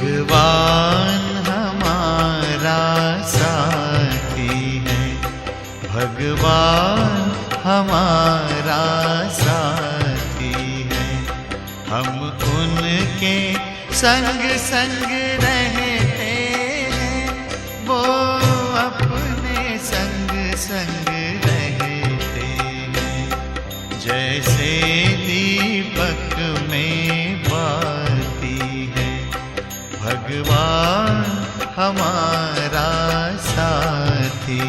भगवान हमारा साथी है। भगवान हमारा साथी है। हम उनके संग संग रहते हमारा साथी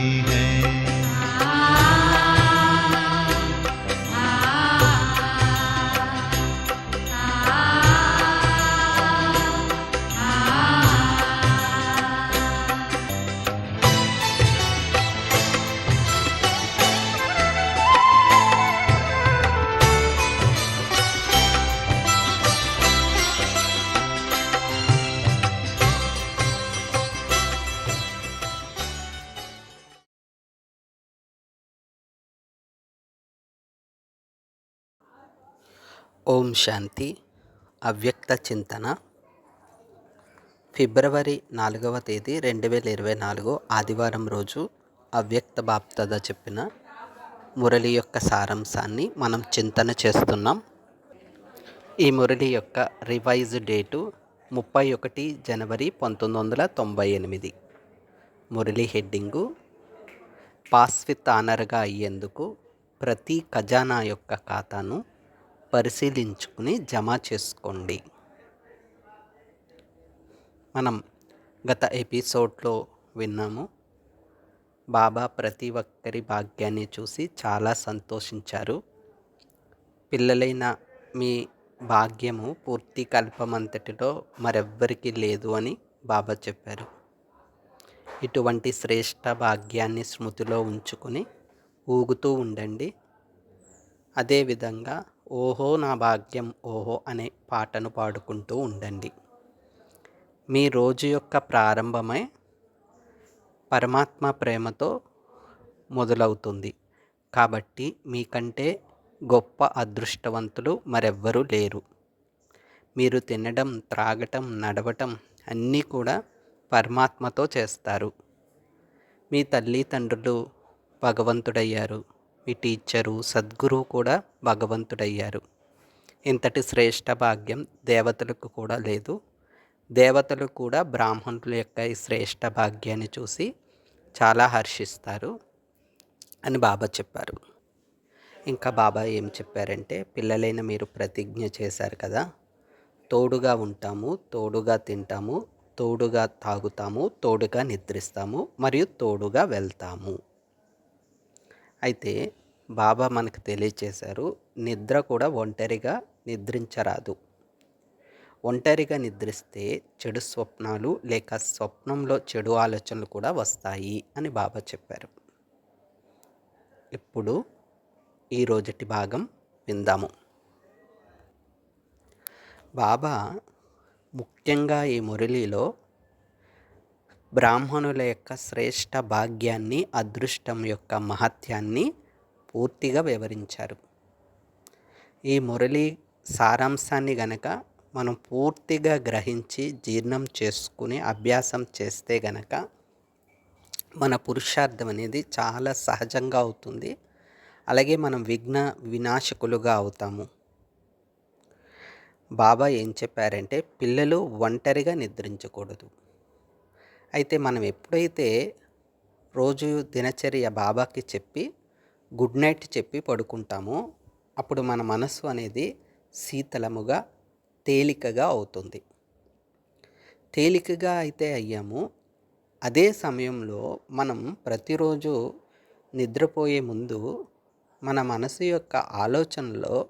ఓం శాంతి. అవ్యక్త చింతన. ఫిబ్రవరి నాలుగవ తేదీ రెండు వేల ఇరవై నాలుగు ఆదివారం రోజు అవ్యక్త బాప్తద చెప్పిన మురళి యొక్క సారాంశాన్ని మనం చింతన చేస్తున్నాం. ఈ మురళి యొక్క రివైజ్ డేటు ముప్పై ఒకటి జనవరి పంతొమ్మిది వందల తొంభై ఎనిమిది. మురళి హెడ్డింగు పాస్ విత్ ఆనర్గా అయ్యేందుకు ప్రతి ఖజానా యొక్క ఖాతాను పరిశీలించుకుని జమ చేసుకోండి. మనం గత ఎపిసోడ్లో విన్నాము బాబా ప్రతి ఒక్కరి భాగ్యాన్ని చూసి చాలా సంతోషించారు. పిల్లలైన మీ భాగ్యము పూర్తి కల్పమంతటిలో మరెవ్వరికీ లేదు అని బాబా చెప్పారు. ఇటువంటి శ్రేష్ట భాగ్యాన్ని స్మృతిలో ఉంచుకొని ఊగుతూ ఉండండి. అదేవిధంగా ఓహో నా భాగ్యం ఓహో అనే పాటను పాడుకుంటూ ఉండండి. మీ రోజు యొక్క ప్రారంభమై పరమాత్మ ప్రేమతో మొదలవుతుంది. కాబట్టి మీకంటే గొప్ప అదృష్టవంతులు మరెవ్వరూ లేరు. మీరు తినడం త్రాగటం నడవటం అన్నీ కూడా పరమాత్మతో చేస్తారు. మీ తల్లిదండ్రులు భగవంతుడయ్యారు. మీ టీచరు సద్గురువు కూడా భగవంతుడయ్యారు. ఇంతటి శ్రేష్ట భాగ్యం దేవతలకు కూడా లేదు. దేవతలు కూడా బ్రాహ్మణుల యొక్క ఈ శ్రేష్ట భాగ్యాన్ని చూసి చాలా హర్షిస్తారు అని బాబా చెప్పారు. ఇంకా బాబా ఏం చెప్పారంటే పిల్లలైన మీరు ప్రతిజ్ఞ చేశారు కదా. తోడుగా ఉంటాము తోడుగా తింటాము తోడుగా తాగుతాము తోడుగా నిద్రిస్తాము మరియు తోడుగా వెళ్తాము. అయితే బాబా మనకు తెలియచేశారు నిద్ర కూడా ఒంటరిగా నిద్రించరాదు. ఒంటరిగా నిద్రిస్తే చెడు స్వప్నాలు లేక స్వప్నంలో చెడు ఆలోచనలు కూడా వస్తాయి అని బాబా చెప్పారు. ఇప్పుడు ఈ రోజుటి భాగం విందాము. బాబా ముఖ్యంగా ఈ మురళిలో బ్రాహ్మణుల యొక్క శ్రేష్ట భాగ్యాన్ని అదృష్టం యొక్క మహత్యాన్ని పూర్తిగా వివరించారు. ఈ మురళి సారాంశాన్ని గనక మనం పూర్తిగా గ్రహించి జీర్ణం చేసుకుని అభ్యాసం చేస్తే గనక మన పురుషార్థం అనేది చాలా సహజంగా అవుతుంది. అలాగే మనం విఘ్న వినాశకులుగా అవుతాము. బాబా ఏం చెప్పారంటే పిల్లలు ఒంటరిగా నిద్రించకూడదు. అయితే మనం ఎప్పుడైతే రోజు దినచర్య బాబాకి చెప్పి గుడ్ నైట్ చెప్పి పడుకుంటామో అప్పుడు మన మనసు అనేది శీతలముగా తేలికగా అవుతుంది. తేలికగా అయితే అయ్యాము. అదే సమయంలో మనం ప్రతిరోజు నిద్రపోయే ముందు మన మనసు యొక్క ఆలోచనలో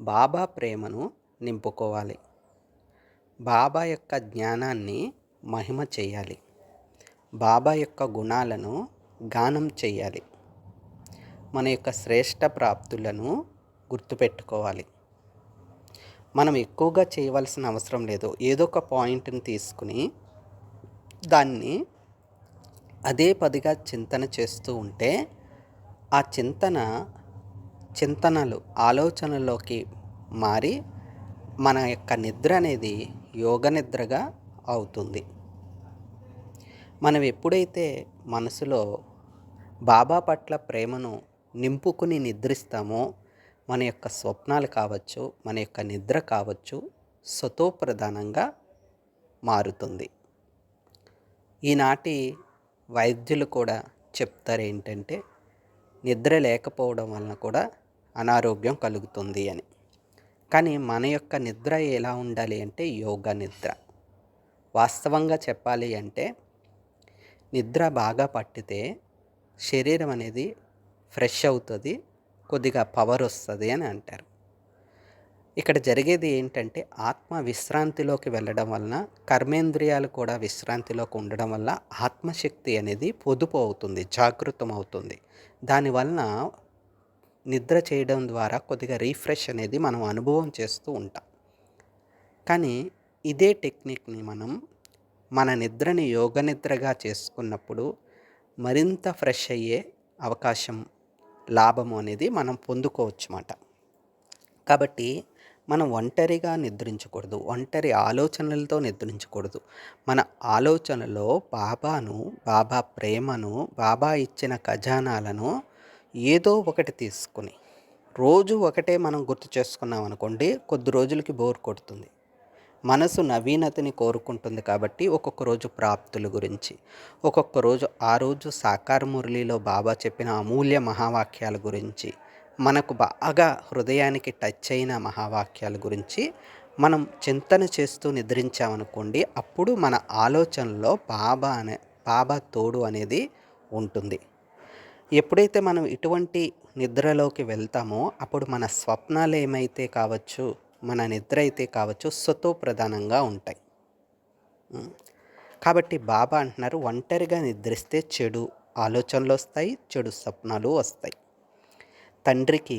బాబా ప్రేమను నింపుకోవాలి. బాబా యొక్క జ్ఞానాన్ని మహిమ చేయాలి. బాబా యొక్క గుణాలను గానం చేయాలి మన యొక్క శ్రేష్ట ప్రాప్తులను గుర్తుపెట్టుకోవాలి. మనం ఎక్కువగా చేయవలసిన అవసరం లేదు. ఏదో ఒక పాయింట్ని తీసుకుని దాన్ని అదే పదిగా చింతన చేస్తూ ఉంటే ఆ చింతన చింతనలు ఆలోచనలోకి మారి మన యొక్క నిద్ర అనేది యోగ నిద్రగా అవుతుంది. మనం ఎప్పుడైతే మనసులో బాబా పట్ల ప్రేమను నింపుకుని నిద్రిస్తామో మన యొక్క స్వప్నాలు కావచ్చు మన యొక్క నిద్ర కావచ్చు స్వతోప్రధానంగా మారుతుంది. ఈనాటి వైద్యులు కూడా చెప్తారు ఏంటంటే నిద్ర లేకపోవడం వలన కూడా అనారోగ్యం కలుగుతుంది అని. కానీ మన యొక్క నిద్ర ఎలా ఉండాలి అంటే యోగా నిద్ర. వాస్తవంగా చెప్పాలి అంటే నిద్ర బాగా పట్టితే శరీరం అనేది ఫ్రెష్ అవుతుంది కొద్దిగా పవర్ వస్తుంది అని అంటారు. ఇక్కడ జరిగేది ఏంటంటే ఆత్మ విశ్రాంతిలోకి వెళ్ళడం వలన కర్మేంద్రియాలు కూడా విశ్రాంతిలోకి ఉండడం వల్ల ఆత్మశక్తి అనేది పొదుపు అవుతుంది జాగృతం అవుతుంది. దానివలన నిద్ర చేయడం ద్వారా కొద్దిగా రీఫ్రెష్ అనేది మనం అనుభవం చేస్తూ ఉంటాం. కానీ ఇదే టెక్నిక్ని మనం మన నిద్రని యోగ నిద్రగా చేసుకున్నప్పుడు మరింత ఫ్రెష్ అయ్యే అవకాశం లాభము అనేది మనం పొందుకోవచ్చు అన్నమాట కాబట్టి మనం ఒంటరిగా నిద్రించకూడదు ఒంటరి ఆలోచనలతో నిద్రించకూడదు. మన ఆలోచనలో బాబాను బాబా ప్రేమను బాబా ఇచ్చిన ఖజానాలను ఏదో ఒకటి తీసుకుని రోజు ఒకటే మనం గుర్తు చేసుకున్నాం అనుకోండి కొద్ది రోజులకి బోర్ కొడుతుంది. మనసు నవీనతని కోరుకుంటుంది కాబట్టి ఒక్కొక్క రోజు ప్రాప్తుల గురించి ఒక్కొక్క రోజు ఆ రోజు సాకార మురళిలో బాబా చెప్పిన అమూల్య మహావాక్యాల గురించి మనకు బాగా హృదయానికి టచ్ అయిన మహావాక్యాల గురించి మనం చింతన చేస్తూ నిద్రించామనుకోండి అప్పుడు మన ఆలోచనలో బాబా అనే బాబా తోడు అనేది ఉంటుంది. ఎప్పుడైతే మనం ఇటువంటి నిద్రలోకి వెళ్తామో అప్పుడు మన స్వప్నాలు ఏమైతే కావచ్చు మన నిద్ర అయితే కావచ్చు స్వతో ప్రధానంగా ఉంటాయి. కాబట్టి బాబా అంటున్నారు ఒంటరిగా నిద్రిస్తే చెడు ఆలోచనలు వస్తాయి చెడు స్వప్నాలు వస్తాయి. తండ్రికి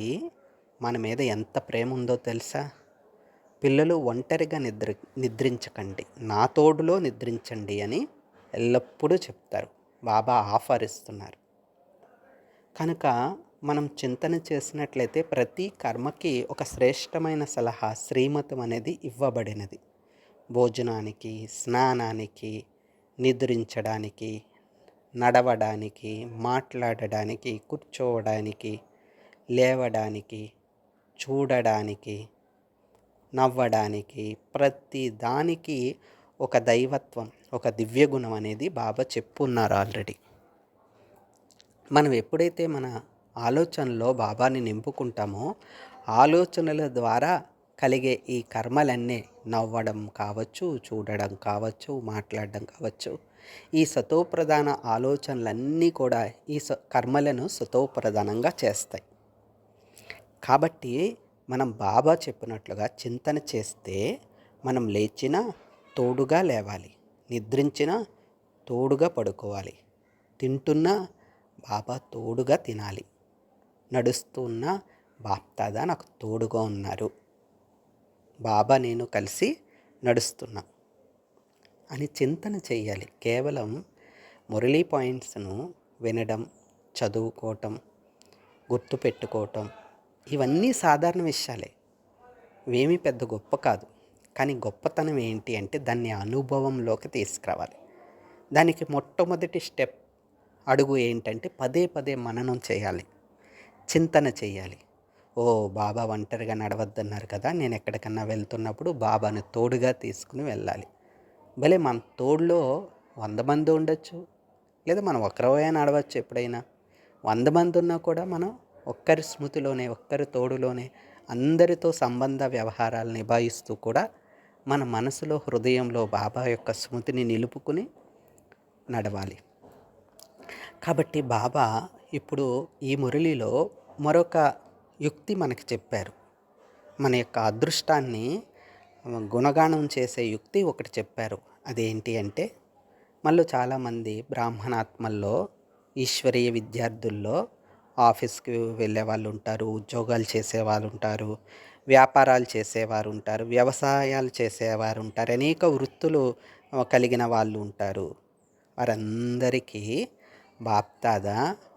మన మీద ఎంత ప్రేమ ఉందో తెలుసా? పిల్లలు ఒంటరిగా నిద్ర నిద్రించకండి నా తోడులో నిద్రించండి అని ఎల్లప్పుడూ చెప్తారు. బాబా ఆఫర్ ఇస్తున్నారు కనుక మనం చింతన చేసినట్లయితే ప్రతి కర్మకి ఒక శ్రేష్టమైన సలహా శ్రీమతం అనేది ఇవ్వబడినది. భోజనానికి స్నానానికి నిద్రించడానికి నడవడానికి మాట్లాడడానికి కూర్చోవడానికి లేవడానికి చూడడానికి నవ్వడానికి ప్రతి దానికి ఒక దైవత్వం ఒక దివ్య గుణం అనేది బాబా చెప్పున్నారు ఆల్రెడీ. మనం ఎప్పుడైతే మన ఆలోచనలో బాబాని నింపుకుంటామో ఆలోచనల ద్వారా కలిగే ఈ కర్మలన్నీ నవ్వడం కావచ్చు చూడడం కావచ్చు మాట్లాడడం కావచ్చు ఈ సతోప్రధాన ఆలోచనలన్నీ కూడా ఈ స కర్మలను సతోప్రధానంగా చేస్తాయి. కాబట్టి మనం బాబా చెప్పినట్లుగా చింతన చేస్తే మనం లేచిన తోడుగా లేవాలి నిద్రించిన తోడుగా పడుకోవాలి తింటున్నా బాబా తోడుగా తినాలి. నడుస్తున్న బాప్తాదా నాకు తోడుగా ఉన్నారు. బాబా నేను కలిసి నడుస్తున్నా. అని చింతన చేయాలి. కేవలం మురళీ పాయింట్స్ను వినడం చదువుకోవటం గుర్తుపెట్టుకోవటం ఇవన్నీ సాధారణ విషయాలే. ఇవేమీ పెద్ద గొప్ప కాదు. కానీ గొప్పతనం ఏంటి అంటే దాన్ని అనుభవంలోకి తీసుకురావాలి. దానికి మొట్టమొదటి స్టెప్ అడుగు ఏంటంటే పదే పదే మననం చేయాలి. చింతన చేయాలి. ఓ బాబా ఒంటరిగా నడవద్దన్నారు కదా నేను ఎక్కడికన్నా వెళ్తున్నప్పుడు బాబాను తోడుగా తీసుకుని వెళ్ళాలి. భలే మన తోడులో వంద మంది ఉండొచ్చు. లేదా మనం ఒకరవే నడవచ్చు ఎప్పుడైనా. వంద మంది ఉన్నా కూడా మనం ఒక్కరి స్మృతిలోనే ఒక్కరి తోడులోనే అందరితో సంబంధ వ్యవహారాలు నిభాయిస్తూ కూడా మన మనసులో హృదయంలో బాబా యొక్క స్మృతిని నిలుపుకుని నడవాలి. కాబట్టి బాబా ఇప్పుడు ఈ మురళిలో మరొక యుక్తి మనకి చెప్పారు. మన యొక్క అదృష్టాన్ని గుణగానం చేసే యుక్తి ఒకటి చెప్పారు. అదేంటి అంటే మళ్ళీ చాలామంది బ్రాహ్మణాత్మల్లో ఈశ్వరీయ విద్యార్థుల్లో ఆఫీస్కి వెళ్ళే వాళ్ళు ఉంటారు ఉద్యోగాలు చేసేవాళ్ళు ఉంటారు వ్యాపారాలు చేసేవారు ఉంటారు వ్యవసాయాలు చేసేవారు ఉంటారు అనేక వృత్తులు కలిగిన వాళ్ళు ఉంటారు. వారందరికీ బాప్తాద?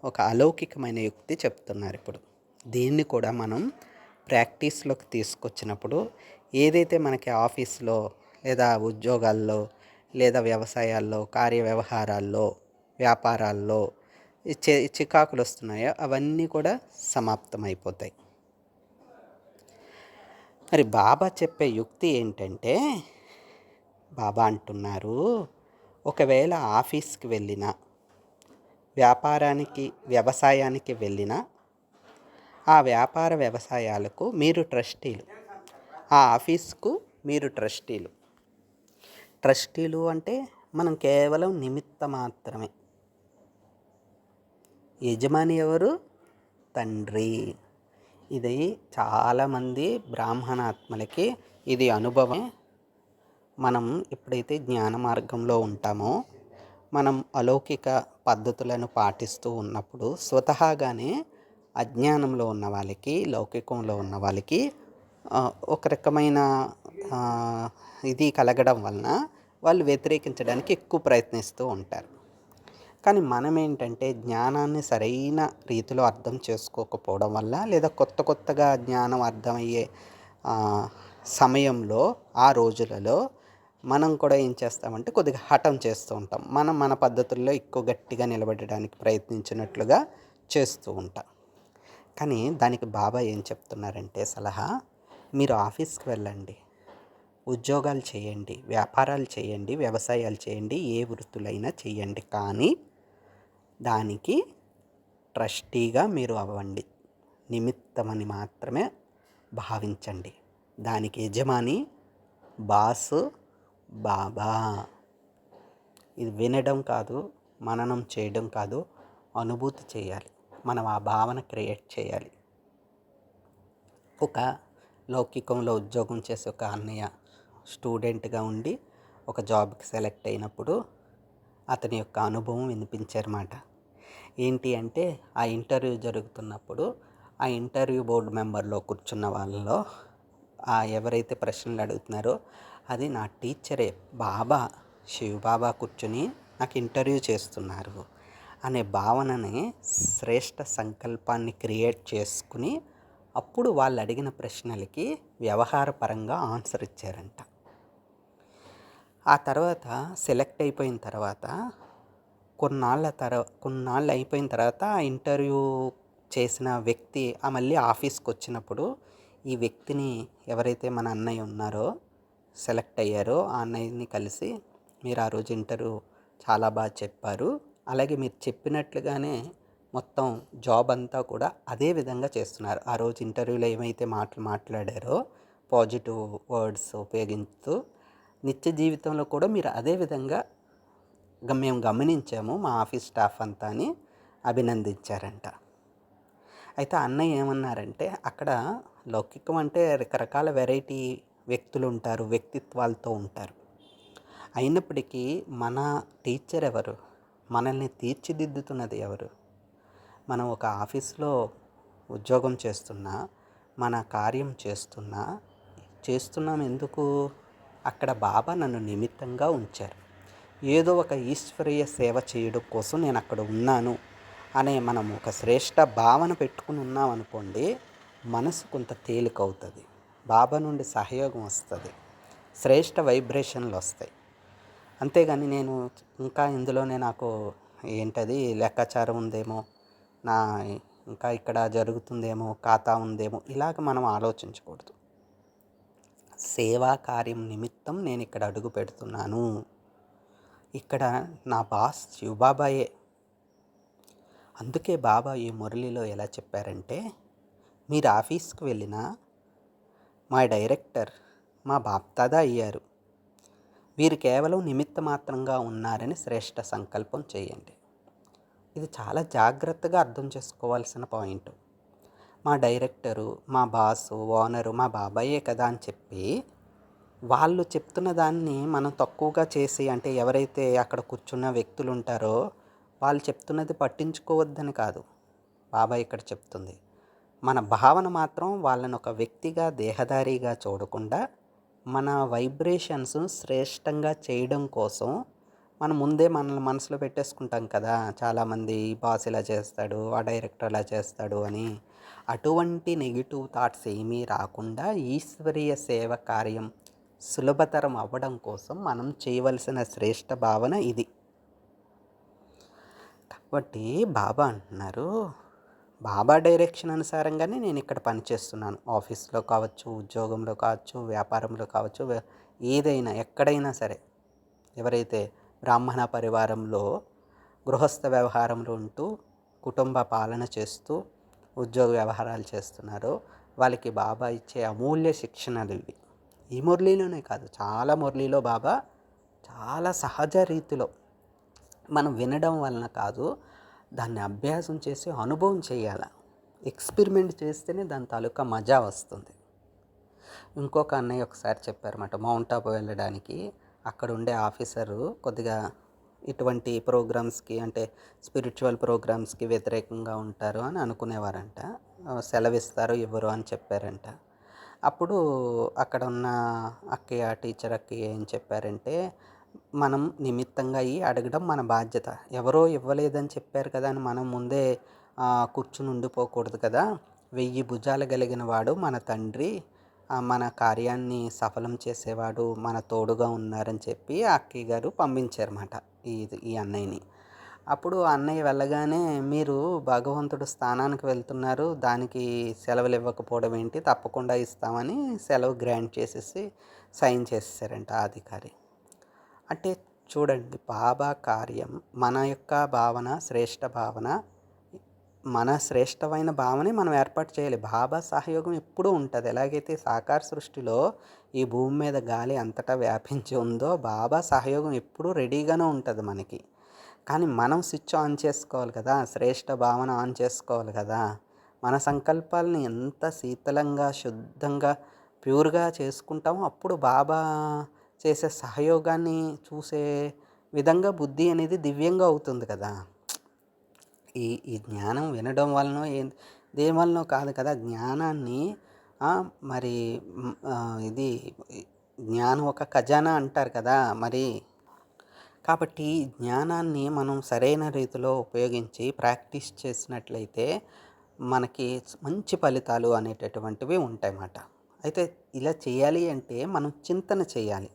ఒక అలౌకికమైన యుక్తి చెప్తున్నారు ఇప్పుడు. దీన్ని కూడా మనం ప్రాక్టీస్లోకి తీసుకొచ్చినప్పుడు ఏదైతే మనకి ఆఫీస్లో లేదా ఉద్యోగాల్లో లేదా వ్యవసాయాల్లో కార్య వ్యవహారాల్లో వ్యాపారాల్లో చి చికాకులు వస్తున్నాయో అవన్నీ కూడా సమాప్తమైపోతాయి. మరి బాబా చెప్పే యుక్తి ఏంటంటే బాబా అంటున్నారు ఒకవేళ ఆఫీస్కి వెళ్ళినా వ్యాపారానికి వ్యవసాయానికి వెళ్ళినా ఆ వ్యాపార వ్యవసాయాలకు మీరు ట్రస్టీలు. ఆ ఆఫీస్కు మీరు ట్రస్టీలు. ట్రస్టీలు అంటే మనం కేవలం నిమిత్త మాత్రమే. యజమాని ఎవరు? తండ్రి. ఇది చాలామంది బ్రాహ్మణాత్మలకి ఇది అనుభవం మనం ఎప్పుడైతే జ్ఞాన మార్గంలో ఉంటామో మనం అలౌకిక పద్ధతులను పాటిస్తూ ఉన్నప్పుడు స్వతహాగానే అజ్ఞానంలో ఉన్న వాళ్ళకి లౌకికంలో ఉన్న వాళ్ళకి ఒక రకమైన ఇది కలగడం వలన వాళ్ళు వ్యతిరేకించడానికి ఎక్కువ ప్రయత్నిస్తూ ఉంటారు. కానీ మనం ఏంటంటే జ్ఞానాన్ని సరైన రీతిలో అర్థం చేసుకోకపోవడం వల్ల లేదా కొత్త కొత్తగా జ్ఞానం అర్థమయ్యే సమయంలో ఆ రోజులలో మనం కూడా ఏం చేస్తామంటే కొద్దిగా హఠం చేస్తూ ఉంటాం. మనం మన పద్ధతుల్లో ఎక్కువ గట్టిగా నిలబడడానికి ప్రయత్నించినట్లుగా చేస్తూ ఉంటాం. కానీ దానికి బాబా ఏం చెప్తున్నారంటే సలహా మీరు ఆఫీస్కి వెళ్ళండి. ఉద్యోగాలు చేయండి వ్యాపారాలు చేయండి వ్యవసాయాలు చేయండి ఏ వృత్తులైనా చేయండి. కానీ దానికి ట్రస్టీగా మీరు అవ్వండి. నిమిత్తమని మాత్రమే భావించండి. దానికి యజమాని బాసు బాబా. ఇది వినడం కాదు మననం చేయడం కాదు అనుభూతి చేయాలి. మనం ఆ భావన క్రియేట్ చేయాలి. ఒక లౌకికంలో ఉద్యోగం చేసే ఒక అన్నయ్య స్టూడెంట్గా ఉండి ఒక జాబ్కి సెలెక్ట్ అయినప్పుడు అతని యొక్క అనుభవం వినిపించారన్నమాట. ఏంటి అంటే ఆ ఇంటర్వ్యూ జరుగుతున్నప్పుడు ఆ ఇంటర్వ్యూ బోర్డు మెంబర్లో కూర్చున్న వాళ్ళలో ఆ ఎవరైతే ప్రశ్నలు అడుగుతున్నారో అది నా టీచరే. బాబా శివబాబా కూర్చుని నాకు ఇంటర్వ్యూ చేస్తున్నారు అనే భావనని శ్రేష్ట సంకల్పాన్ని క్రియేట్ చేసుకుని అప్పుడు వాళ్ళు అడిగిన ప్రశ్నలకి వ్యవహారపరంగా ఆన్సర్ ఇచ్చారంట. ఆ తర్వాత సెలెక్ట్ అయిపోయిన తర్వాత కొన్నాళ్ళ తర్వా కొన్నాళ్ళు అయిపోయిన తర్వాత ఆ ఇంటర్వ్యూ చేసిన వ్యక్తి ఆ మళ్ళీ ఆఫీస్కి వచ్చినప్పుడు ఈ వ్యక్తిని ఎవరైతే మన అన్నయ్య ఉన్నారో సెలెక్ట్ అయ్యారో ఆ అన్నయ్యని కలిసి మీరు ఆ రోజు ఇంటరు చాలా బాగా చెప్పారు. అలాగే మీరు చెప్పినట్లుగానే మొత్తం జాబ్ అంతా కూడా అదే విధంగా చేస్తున్నారు. ఆ రోజు ఇంటర్వ్యూలో ఏమైతే మాటలు మాట్లాడారో పాజిటివ్ వర్డ్స్ ఉపయోగిస్తూ నిత్య జీవితంలో కూడా మీరు అదే విధంగా మేము గమనించాము. మా ఆఫీస్ స్టాఫ్ అంతా అని అభినందించారంట. అయితే అన్నయ్య ఏమన్నారంటే అక్కడ లౌకికం అంటే రకరకాల వెరైటీ వ్యక్తులు ఉంటారు వ్యక్తిత్వాలతో ఉంటారు. అయినప్పటికీ మన టీచర్ ఎవరు? మనల్ని తీర్చిదిద్దుతున్నది ఎవరు? మనం ఒక ఆఫీస్లో ఉద్యోగం చేస్తున్నా మన కార్యం చేస్తున్నా చేస్తున్నాం ఎందుకు? అక్కడ బాబా నన్ను నిమిత్తంగా ఉంచారు. ఏదో ఒక ఈశ్వరీయ సేవ చేయడం కోసం నేను అక్కడ ఉన్నాను అనే మనం ఒక శ్రేష్ట భావన పెట్టుకుని ఉన్నాం అనుకోండి మనసు కొంత తేలికవుతుంది. బాబా నుండి సహయోగం వస్తుంది. శ్రేష్ట వైబ్రేషన్లు వస్తాయి. అంతేగాని నేను ఇంకా ఇందులోనే నాకు ఏంటది లెక్కాచారం ఉందేమో నా ఇంకా ఇక్కడ జరుగుతుందేమో ఖాతా ఉందేమో ఇలాగ మనం ఆలోచించకూడదు. సేవా కార్యం నిమిత్తం నేను ఇక్కడ అడుగు పెడుతున్నాను. ఇక్కడ నా బాస్ శివబాబాయే. అందుకే బాబా ఈ మురళిలో ఎలా చెప్పారంటే మీరు ఆఫీస్కి వెళ్ళినా మా డైరెక్టర్ మా బాప్దాదా అయ్యారు. వీరు కేవలం నిమిత్త మాత్రంగా ఉన్నారని శ్రేష్ట సంకల్పం చేయండి. ఇది చాలా జాగ్రత్తగా అర్థం చేసుకోవాల్సిన పాయింట్. మా డైరెక్టరు మా బాసు ఓనరు మా బాబాయే కదా అని చెప్పి వాళ్ళు చెప్తున్న దాన్ని మనం తక్కువగా చేసి అంటే ఎవరైతే అక్కడ కూర్చున్న వ్యక్తులు ఉంటారో వాళ్ళు చెప్తున్నది పట్టించుకోవద్దని కాదు. బాబాయ్ ఇక్కడ చెప్తుంది మన భావన మాత్రం వాళ్ళని ఒక వ్యక్తిగా దేహదారిగా చూడకుండా మన వైబ్రేషన్స్ శ్రేష్టంగా చేయడం కోసం మనం ముందే మనల్ని మనసులో పెట్టేసుకుంటాం కదా. చాలామంది బాస్ ఇలా చేస్తాడు ఆ డైరెక్టర్ ఇలా చేస్తాడు అని. అటువంటి నెగిటివ్ థాట్స్ ఏమీ రాకుండా ఈశ్వరీయ సేవ కార్యం సులభతరం అవ్వడం కోసం మనం చేయవలసిన శ్రేష్ట భావన ఇది. కాబట్టి బాబా అంటున్నారు బాబా డైరెక్షన్ అనుసారంగానే నేను ఇక్కడ పనిచేస్తున్నాను ఆఫీస్లో కావచ్చు ఉద్యోగంలో కావచ్చు వ్యాపారంలో కావచ్చు ఏదైనా ఎక్కడైనా సరే. ఎవరైతే బ్రాహ్మణ పరివారంలో గృహస్థ వ్యవహారంలో ఉంటూ కుటుంబ పాలన చేస్తూ ఉద్యోగ వ్యవహారాలు చేస్తున్నారో వాళ్ళకి బాబా ఇచ్చే అమూల్య శిక్షణలు ఇవి. ఈ మురళీలోనే కాదు చాలా మురళీలో బాబా చాలా సహజ రీతిలో మనం వినడం వలన కాదు దాన్ని అభ్యాసం చేసి అనుభవం చేయాలి. ఎక్స్పెరిమెంట్ చేస్తేనే దాని తాలూకా మజా వస్తుంది. ఇంకొక అన్నయ్య ఒకసారి చెప్పారన్నమాట మౌంట్ ఆబు వెళ్ళడానికి అక్కడ ఉండే ఆఫీసరు కొద్దిగా ఇటువంటి ప్రోగ్రామ్స్కి అంటే స్పిరిచువల్ ప్రోగ్రామ్స్కి వ్యతిరేకంగా ఉంటారు అని అనుకునేవారంట. సెలవిస్తారు ఇవ్వరు అని చెప్పారంట. అప్పుడు అక్కడ ఉన్న అక్కయ్య టీచర్ అక్కయ్య ఏం చెప్పారంటే మనం నిమిత్తంగా అయ్యి అడగడం మన బాధ్యత. ఎవరో ఇవ్వలేదని చెప్పారు కదా అని మనం ముందే కూర్చుని ఉండిపోకూడదు కదా. వెయ్యి భుజాలు కలిగిన వాడు మన తండ్రి మన కార్యాన్ని సఫలం చేసేవాడు మన తోడుగా ఉన్నారని చెప్పి అక్కయ్య గారు పంపించారన్నమాట ఈ ఈ అన్నయ్యని. అప్పుడు ఆ అన్నయ్య వెళ్ళగానే మీరు భగవంతుడు స్థానానికి వెళ్తున్నారు దానికి సెలవులు ఇవ్వకపోవడం ఏంటి? తప్పకుండా ఇస్తామని సెలవు గ్రాంట్ చేసేసి సైన్ చేసేసారంట అధికారి. అంటే చూడండి బాబా కార్యం మన యొక్క భావన శ్రేష్ఠ భావన. మన శ్రేష్టమైన భావనే మనం ఏర్పాటు చేయాలి. బాబా సహయోగం ఎప్పుడూ ఉంటుంది. ఎలాగైతే సాకార సృష్టిలో ఈ భూమి మీద గాలి అంతటా వ్యాపించి ఉందో బాబా సహయోగం ఎప్పుడూ రెడీగానే ఉంటుంది మనకి. కానీ మనం స్విచ్ ఆన్ చేసుకోవాలి కదా శ్రేష్ఠ భావన ఆన్ చేసుకోవాలి కదా. మన సంకల్పాలని ఎంత శీతలంగా శుద్ధంగా ప్యూర్గా చేసుకుంటామో అప్పుడు బాబా చేసే సహయోగాన్ని చూసే విధంగా బుద్ధి అనేది దివ్యంగా అవుతుంది కదా. ఈ ఈ జ్ఞానం వినడం వలన ఏం దేని వలన కాదు కదా. జ్ఞానాన్ని మరి ఇది జ్ఞానం ఒక ఖజానా అంటారు కదా మరి. కాబట్టి జ్ఞానాన్ని మనం సరైన రీతిలో ఉపయోగించి ప్రాక్టీస్ చేసినట్లయితే మనకి మంచి ఫలితాలు అనేటటువంటివి ఉంటాయన్నమాట. అయితే ఇలా చేయాలి అంటే మనం చింతన చేయాలి.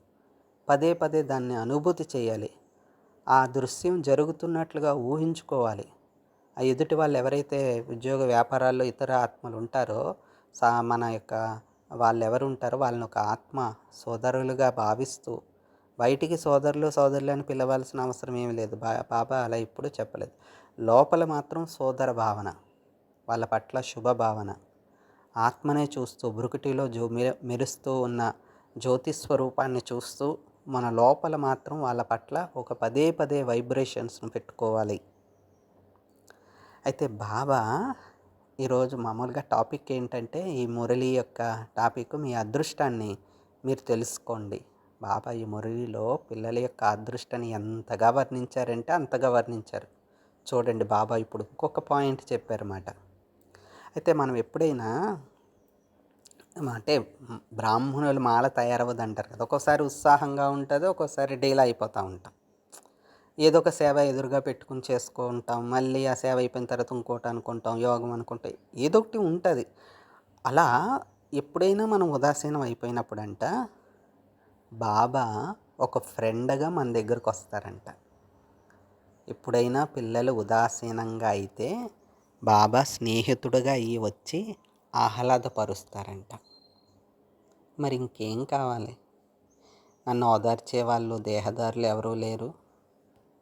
పదే పదే దాన్ని అనుభూతి చేయాలి. ఆ దృశ్యం జరుగుతున్నట్లుగా ఊహించుకోవాలి. ఆ ఎదుటి వాళ్ళు ఎవరైతే ఉద్యోగ వ్యాపారాల్లో ఇతర ఆత్మలు ఉంటారో సా మన యొక్క వాళ్ళు ఎవరు ఉంటారో వాళ్ళని ఒక ఆత్మ సోదరులుగా భావిస్తూ బయటికి సోదరులు సోదరులు అని పిలవాల్సిన అవసరం ఏమీ లేదు. బా బాబా అలా ఇప్పుడు చెప్పలేదు. లోపల మాత్రం సోదర భావన వాళ్ళ పట్ల శుభ భావన ఆత్మనే చూస్తూ బ్రుకుటిలో జో మెరుస్తూ ఉన్న జ్యోతిస్వరూపాన్ని చూస్తూ మన లోపల మాత్రం వాళ్ళ పట్ల ఒక పదే పదే వైబ్రేషన్స్ను పెట్టుకోవాలి. అయితే బాబా ఈరోజు మామూలుగా టాపిక్ ఏంటంటే ఈ మురళి యొక్క టాపిక్ మీ అదృష్టాన్ని మీరు తెలుసుకోండి. బాబా ఈ మురళిలో పిల్లల యొక్క అదృష్టాన్ని ఎంతగా వర్ణించారంటే అంతగా వర్ణించారు. చూడండి బాబా ఇప్పుడు ఇంకొక పాయింట్ చెప్పారన్నమాట. అయితే మనం ఎప్పుడైనా అంటే బ్రాహ్మణులు మాల తయారవ్వదు అంటారు కదా. ఒక్కోసారి ఉత్సాహంగా ఉంటుంది ఒక్కోసారి డీలా అయిపోతూ ఉంటాం. ఏదో ఒక సేవ ఎదురుగా పెట్టుకుని చేసుకుంటాం మళ్ళీ ఆ సేవ అయిపోయిన తర్వాత ఇంకోటి అనుకుంటాం యోగం అనుకుంటాం ఏదో ఒకటి ఉంటుంది. అలా ఎప్పుడైనా మనం ఉదాసీనం అయిపోయినప్పుడంట బాబా ఒక ఫ్రెండ్గా మన దగ్గరకు వస్తారంట. ఎప్పుడైనా పిల్లలు ఉదాసీనంగా అయితే బాబా స్నేహితుడుగా అయ్యి వచ్చి ఆహ్లాదపరుస్తారంట. మరి ఇంకేం కావాలి? నన్ను ఓదార్చే వాళ్ళు దేహదారులు ఎవరూ లేరు.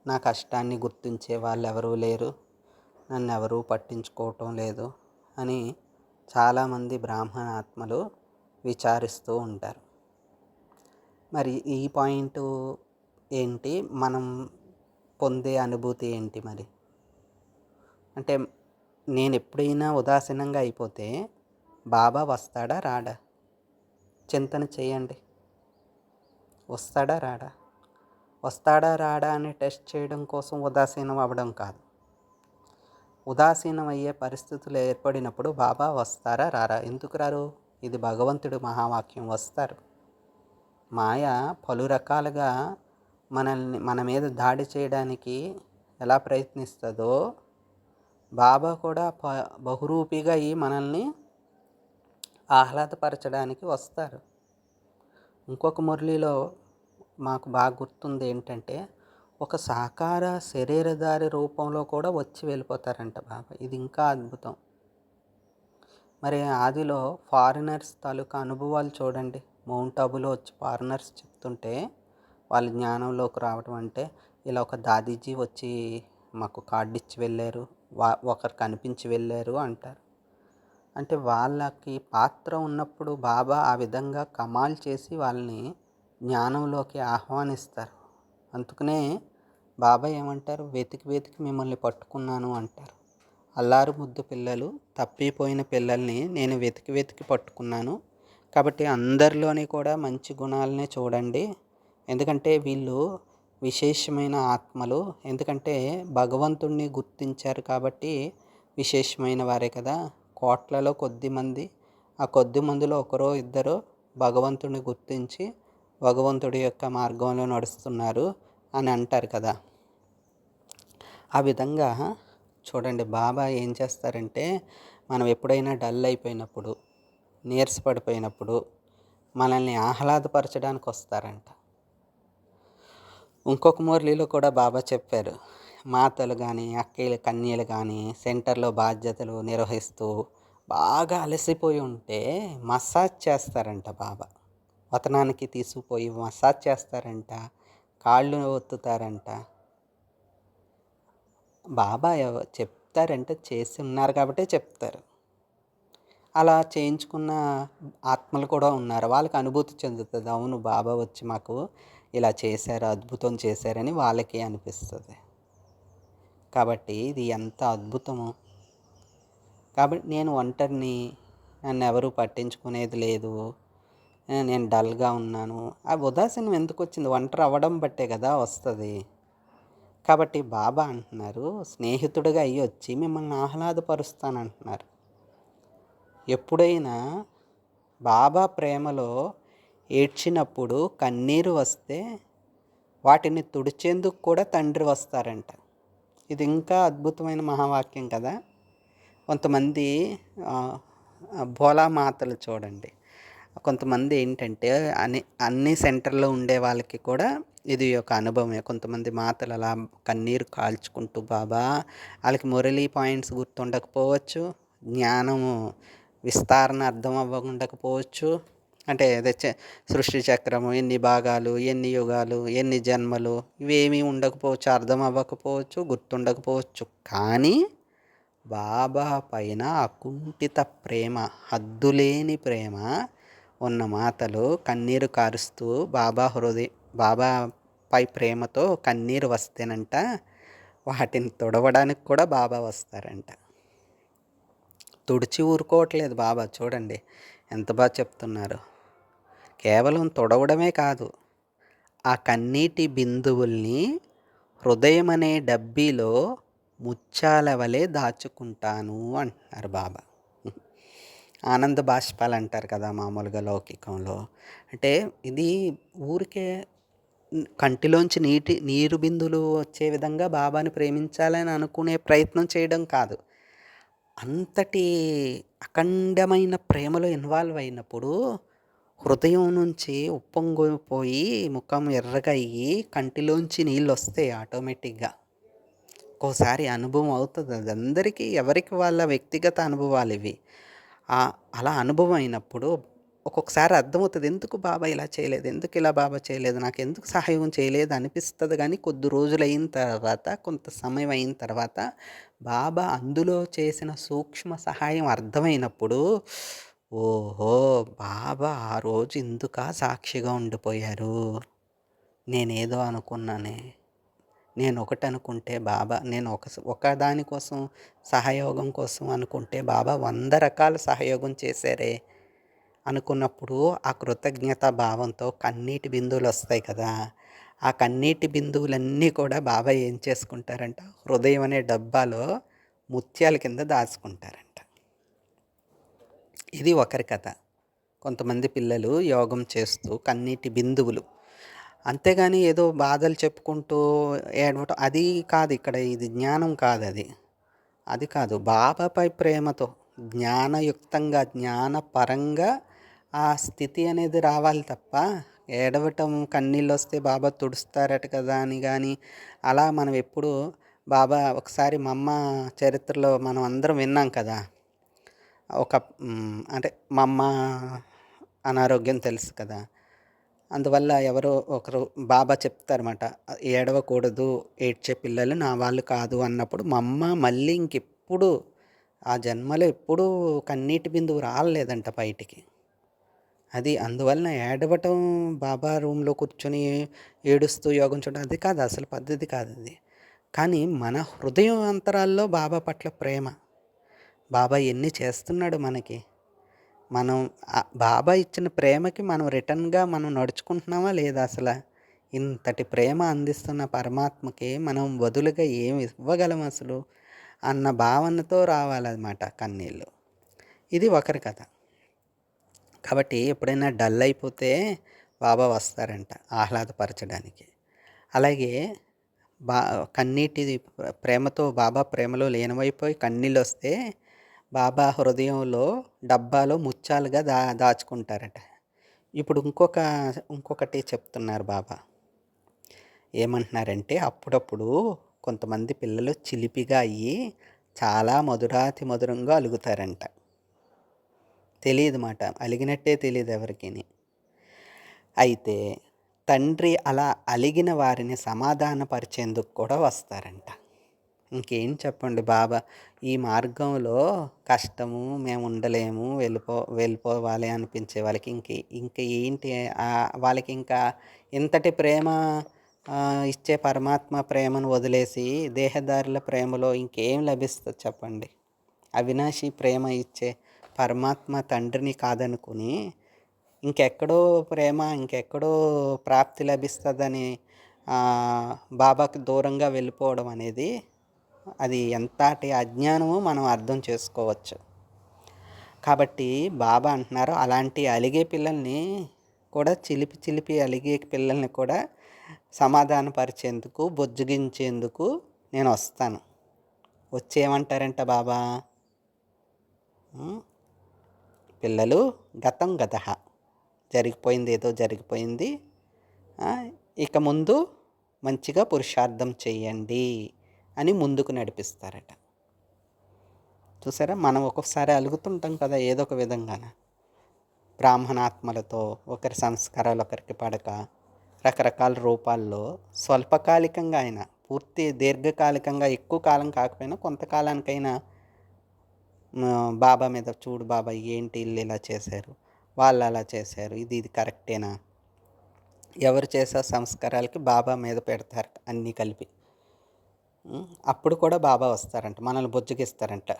నా కష్టాన్ని గుర్తించే వాళ్ళు ఎవరూ లేరు. నన్ను ఎవరూ పట్టించుకోవటం లేదు అని చాలామంది బ్రాహ్మణ ఆత్మలు విచారిస్తూ ఉంటారు. మరి ఈ పాయింట్ ఏంటి? మనం పొందే అనుభూతి ఏంటి మరి? అంటే నేను ఎప్పుడైనా ఉదాసీనంగా అయిపోతే బాబా వస్తాడా రాడా? చింతన చేయండి. వస్తాడా రాడా? వస్తాడా రాడా అని టెస్ట్ చేయడం కోసం ఉదాసీనం అవ్వడం కాదు. ఉదాసీనం అయ్యే పరిస్థితులు ఏర్పడినప్పుడు బాబా వస్తారా రారా? ఎందుకు రారు? ఇది భగవంతుడు మహావాక్యం వస్తారు. మాయ పలు రకాలుగా మనల్ని మన మీద దాడి చేయడానికి ఎలా ప్రయత్నిస్తుందో బాబా కూడా ప బహురూపిగా ఈ మనల్ని ఆహ్లాదపరచడానికి వస్తారు. ఇంకొక మురళిలో మాకు బాగా గుర్తుంది ఏంటంటే ఒక సాకార శరీరధారి రూపంలో కూడా వచ్చి వెళ్ళిపోతారంట బాబా. ఇది ఇంకా అద్భుతం. మరి ఆదిలో ఫారినర్స్ తాలూకా అనుభవాలు చూడండి. మౌంట్ అబులో వచ్చి ఫారినర్స్ చెప్తుంటే వాళ్ళ జ్ఞానంలోకి రావడం అంటే ఇలా ఒక దాదీజీ వచ్చి మాకు కార్డు ఇచ్చి వెళ్ళారు వా ఒకరు కనిపించి వెళ్ళారు అంటారు. అంటే వాళ్ళకి పాత్ర ఉన్నప్పుడు బాబా ఆ విధంగా కమాల్ చేసి వాళ్ళని జ్ఞానంలోకి ఆహ్వానిస్తారు. అందుకనే బాబా ఏమంటారు? వెతికి వెతికి మిమ్మల్ని పట్టుకున్నాను అంటారు. అల్లారు ముద్దు పిల్లలు తప్పిపోయిన పిల్లల్ని నేను వెతికి వెతికి పట్టుకున్నాను కాబట్టి అందరిలోని కూడా మంచి గుణాలనే చూడండి. ఎందుకంటే వీళ్ళు విశేషమైన ఆత్మలు. ఎందుకంటే భగవంతుణ్ణి గుర్తించారు కాబట్టి విశేషమైన వారే కదా. కోట్లలో కొద్ది మంది ఆ కొద్ది మందిలో ఒకరో ఇద్దరో భగవంతుడిని గుర్తించి భగవంతుడి యొక్క మార్గంలో నడుస్తున్నారు అని అంటారు కదా. ఆ విధంగా చూడండి బాబా ఏం చేస్తారంటే మనం ఎప్పుడైనా డల్ అయిపోయినప్పుడు నీరసపడిపోయినప్పుడు మనల్ని ఆహ్లాదపరచడానికి వస్తారంట. ఇంకొక మురళిలో కూడా బాబా చెప్పారు మాతలు కానీ అక్కయ్యలు కన్యలు కానీ సెంటర్లో బాధ్యతలు నిర్వహిస్తూ బాగా అలసిపోయి ఉంటే మసాజ్ చేస్తారంట బాబా. వతనానికి తీసుకుపోయి మసాజ్ చేస్తారంట కాళ్ళు ఒత్తుతారంట. బాబా ఎవ- చెప్తారంటే చేసి ఉన్నారు కాబట్టి చెప్తారు. అలా చేయించుకున్న ఆత్మలు కూడా ఉన్నారు. వాళ్ళకి అనుభూతి చెందుతుంది. అవును బాబా వచ్చి మాకు ఇలా చేశారు అద్భుతం చేశారని వాళ్ళకి అనిపిస్తుంది. కాబట్టి ఇది ఎంత అద్భుతమో. కాబట్టి నేను ఒంటరిని నన్ను ఎవరు పట్టించుకునేది లేదు. నేను డల్గా ఉన్నాను. ఆ ఉదాసీనం ఎందుకు వచ్చింది ఒంటరి అవ్వడం బట్టే కదా వస్తుంది. కాబట్టి బాబా అంటున్నారు స్నేహితుడిగా అయ్యి వచ్చి మిమ్మల్ని ఆహ్లాదపరుస్తానంటున్నారు. ఎప్పుడైనా బాబా ప్రేమలో ఏడ్చినప్పుడు కన్నీరు వస్తే వాటిని తుడిచేందుకు కూడా తండ్రి వస్తారంట. ఇది ఇంకా అద్భుతమైన మహావాక్యం కదా. కొంతమంది భోలా మాతలు చూడండి. కొంతమంది ఏంటంటే అన్ని అన్ని సెంటర్లో ఉండే వాళ్ళకి కూడా ఇది ఒక అనుభవమే. కొంతమంది మాతలు అలా కన్నీరు కాల్చుకుంటూ బాబా వాళ్ళకి మురళీ పాయింట్స్ గుర్తుండకపోవచ్చు. జ్ఞానము విస్తారణ అర్థం అవ్వకుండకపోవచ్చు. అంటే అదే సృష్టి చక్రము ఎన్ని భాగాలు ఎన్ని యుగాలు ఎన్ని జన్మలు ఇవేమీ ఉండకపోవచ్చు అర్థం అవ్వకపోవచ్చు గుర్తుండకపోవచ్చు. కానీ బాబా పైన అకుంఠిత ప్రేమ హద్దులేని ప్రేమ ఉన్న మాతలు కన్నీరు కారుస్తూ బాబా హృదయ బాబా పై ప్రేమతో కన్నీరు వస్తేనంట వాటిని తుడవడానికి కూడా బాబా వస్తారంట. తుడిచి ఊరుకోవట్లేదు బాబా చూడండి ఎంత బాగా చెప్తున్నారు. కేవలం తుడవడమే కాదు ఆ కన్నీటి బిందువుల్ని హృదయం అనే డబ్బీలో ముత్యాల వలె దాచుకుంటాను అంటున్నారు బాబా. ఆనంద బాష్పాలు అంటారు కదా మామూలుగా లౌకికంలో. అంటే ఇది ఊరికే కంటిలోంచి నీటి నీరు బిందులు వచ్చే విధంగా బాబాని ప్రేమించాలని అనుకునే ప్రయత్నం చేయడం కాదు. అంతటి అఖండమైన ప్రేమలో ఇన్వాల్వ్ అయినప్పుడు హృదయం నుంచి ఉప్పొంగిపోయి ముఖం ఎర్రగా అయ్యి కంటిలోంచి నీళ్ళు వస్తాయి ఆటోమేటిక్గా. ఒక్కోసారి అనుభవం అవుతుంది. అది అందరికీ ఎవరికి వాళ్ళ వ్యక్తిగత అనుభవాలు ఇవి. అలా అనుభవం అయినప్పుడు ఒక్కొక్కసారి అర్థమవుతుంది. ఎందుకు బాబా ఇలా చేయలేదు? ఎందుకు ఇలా బాబా చేయలేదు? నాకు ఎందుకు సహాయం చేయలేదు? అనిపిస్తుంది కానీ కొద్ది రోజులు అయిన తర్వాత కొంత సమయం అయిన తర్వాత బాబా అందులో చేసిన సూక్ష్మ సహాయం అర్థమైనప్పుడు ఓహో! బాబా ఆ రోజు ఇందుక సాక్షిగా ఉండిపోయారు. నేనేదో అనుకున్నానే. నేను ఒకటి అనుకుంటే బాబా నేను ఒక ఒక దానికోసం సహయోగం కోసం అనుకుంటే బాబా వంద రకాల సహయోగం చేశారే. అనుకున్నప్పుడు ఆ కృతజ్ఞత భావంతో కన్నీటి బిందువులు వస్తాయి కదా! ఆ కన్నీటి బిందువులన్నీ కూడా బాబా ఏం చేసుకుంటారంట? హృదయం అనే డబ్బాలో ముత్యాల కింద దాచుకుంటారంట. ఇది ఒకరి కథ. కొంతమంది పిల్లలు యోగం చేస్తూ కన్నీటి బిందువులు. అంతేగాని ఏదో బాధలు చెప్పుకుంటూ ఏడవటం అది కాదు ఇక్కడ ఇది జ్ఞానం కాదు అది. అది కాదు బాబాపై ప్రేమతో జ్ఞానయుక్తంగా జ్ఞానపరంగా ఆ స్థితి అనేది రావాలి తప్ప ఏడవటం కన్నీళ్ళు వస్తే బాబా తుడుస్తారట కదా అని కానీ అలా మనం ఎప్పుడు బాబా ఒకసారి మా అమ్మ చరిత్రలో మనం అందరం విన్నాం కదా. ఒక అంటే మా అమ్మ అనారోగ్యం తెలుసు కదా. అందువల్ల ఎవరో ఒకరు బాబా చెప్తారన్నమాట ఏడవకూడదు ఏడ్చే పిల్లలు నా వాళ్ళు కాదు అన్నప్పుడు మా అమ్మ మళ్ళీ ఇంకెప్పుడు ఆ జన్మలో ఎప్పుడూ కన్నీటి బిందువు రాలేదంట బయటికి. అది అందువలన ఏడవటం బాబా రూమ్లో కూర్చొని ఏడుస్తూ యోగం చూడడం అది కాదు అసలు పద్ధతి కాదు అది. కానీ మన హృదయం అంతరాల్లో బాబా పట్ల ప్రేమ. బాబా ఎన్ని చేస్తున్నాడు మనకి? మనం బాబా ఇచ్చిన ప్రేమకి మనం రిటర్న్గా మనం నడుచుకుంటున్నామా లేదా అసలు? ఇంతటి ప్రేమ అందిస్తున్న పరమాత్మకి మనం బదులుగా ఏమి ఇవ్వగలం అసలు? అన్న భావనతో రావాలన్నమాట కన్నీళ్ళు. ఇది ఒకరి కథ. కాబట్టి ఎప్పుడైనా డల్ అయిపోతే బాబా వస్తారంట ఆహ్లాదపరచడానికి. అలాగే బా కన్నీటి ప్రేమతో బాబా ప్రేమలో లీనమైపోయి కన్నీళ్ళు వస్తే బాబా హృదయంలో డబ్బాలో ముత్యాలుగా దా దాచుకుంటారట. ఇప్పుడు ఇంకొక ఇంకొకటి చెప్తున్నారు బాబా. ఏమంటున్నారంటే అప్పుడప్పుడు కొంతమంది పిల్లలు చిలిపిగా అయ్యి చాలా మధురాతి మధురంగా అలుగుతారంట. తెలియదు మాట. అలిగినట్టే తెలియదు ఎవరికిని. అయితే తండ్రి అలా అలిగిన వారిని సమాధానపరిచేందుకు కూడా వస్తారంట. ఇంకేం చెప్పండి బాబా. ఈ మార్గంలో కష్టము మేము ఉండలేము వెళ్ళిపో వెళ్ళిపోవాలి అనిపించే వాళ్ళకి ఇంక ఇంక ఏంటి వాళ్ళకి ఇంకా ఇంతటి ప్రేమ ఇచ్చే పరమాత్మ ప్రేమను వదిలేసి దేహదారుల ప్రేమలో ఇంకేం లభిస్తుంది చెప్పండి. అవినాశి ప్రేమ ఇచ్చే పరమాత్మ తండ్రిని కాదనుకుని ఇంకెక్కడో ప్రేమ ఇంకెక్కడో ప్రాప్తి లభిస్తుందని బాబాకి దూరంగా వెళ్ళిపోవడం అనేది అది ఎంతటి అజ్ఞానమో మనం అర్థం చేసుకోవచ్చు. కాబట్టి బాబా అంటున్నారు అలాంటి అలిగే పిల్లల్ని కూడా చిలిపి చిలిపి అలిగే పిల్లల్ని కూడా సమాధానపరిచేందుకు బొజ్జగించేందుకు నేను వస్తాను. వచ్చేమంటారంట బాబా? పిల్లలు గతం గత జరిగిపోయింది ఏదో జరిగిపోయింది. ఇక ముందు మంచిగా పురుషార్థం చేయండి. అని ముందుకు నడిపిస్తారట. చూసారా? మనం ఒక్కొక్కసారి అలుగుతుంటాం కదా ఏదో ఒక విధంగాన. బ్రాహ్మణాత్మలతో ఒకరి సంస్కారాలు ఒకరికి పడక రకరకాల రూపాల్లో స్వల్పకాలికంగా అయినా పూర్తి దీర్ఘకాలికంగా ఎక్కువ కాలం కాకపోయినా కొంతకాలానికైనా బాబా మీద చూడు బాబా ఏంటి ఇల్లు ఇలా చేశారు వాళ్ళు అలా చేశారు ఇది ఇది కరెక్టేనా? ఎవరు చేసే సంస్కారాలకి బాబా మీద పెడతారు అన్నీ కలిపి. అప్పుడు కూడా బాబా వస్తారంట మనల్ని బుజ్జగిస్తారంట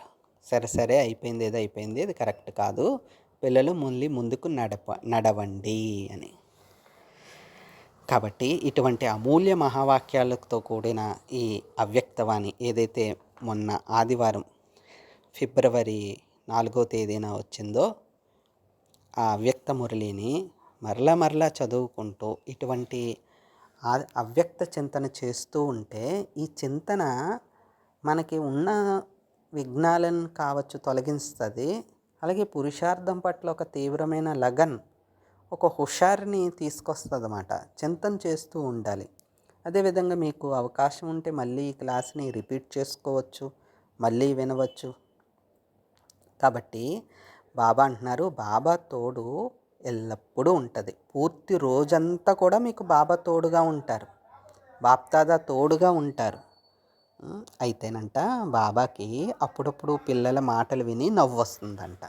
సరే సరే అయిపోయింది ఏదో అయిపోయింది ఇది కరెక్ట్ కాదు. పిల్లలు మళ్ళీ ముందుకు నడప నడవండి అని. కాబట్టి ఇటువంటి అమూల్య మహావాక్యాలతో కూడిన ఈ అవ్యక్తవాణి ఏదైతే మొన్న ఆదివారం ఫిబ్రవరి నాలుగో తేదీన వచ్చిందో ఆ అవ్యక్త మురళిని మరలా మరలా చదువుకుంటూ ఇటువంటి అవ్యక్త చింతన చేస్తూ ఉంటే ఈ చింతన మనకి ఉన్న విఘ్నాలను కావచ్చు తొలగిస్తుంది. అలాగే పురుషార్థం పట్ల ఒక తీవ్రమైన లగన్ ఒక హుషారుని తీసుకొస్తుంది అన్నమాట చింతన చేస్తూ ఉండాలి. అదేవిధంగా మీకు అవకాశం ఉంటే మళ్ళీ ఈ క్లాస్ని రిపీట్ చేసుకోవచ్చు మళ్ళీ వినవచ్చు. కాబట్టి బాబా అంటున్నారు బాబా తోడు ఎల్లప్పుడూ ఉంటుంది. పూర్తి రోజంతా కూడా మీకు బాబా తోడుగా ఉంటారు. బాప్దాదా తోడుగా ఉంటారు. అయితేనంట బాబాకి అప్పుడప్పుడు పిల్లల మాటలు విని నవ్వు వస్తుందంట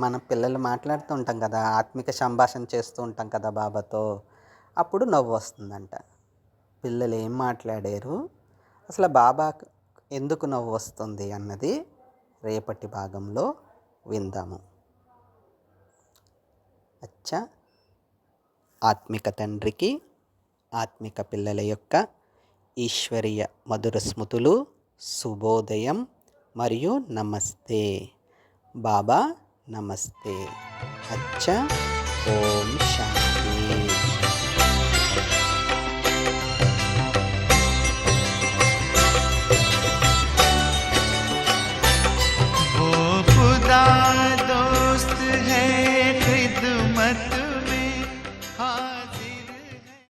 మన పిల్లలు మాట్లాడుతూ ఉంటాం కదా ఆత్మిక సంభాషణ చేస్తూ ఉంటాం కదా బాబాతో అప్పుడు నవ్వు వస్తుందంట పిల్లలు ఏం మాట్లాడారు? అసలు బాబా ఎందుకు నవ్వు వస్తుంది అన్నది రేపటి భాగంలో విందాము. అచ్చా. ఆత్మిక తండ్రికి ఆత్మిక పిల్లల యొక్క ఈశ్వరీయ మధుర స్మృతులు శుభోదయం మరియు నమస్తే. బాబా నమస్తే. అచ్చా. ఓం శాంతి.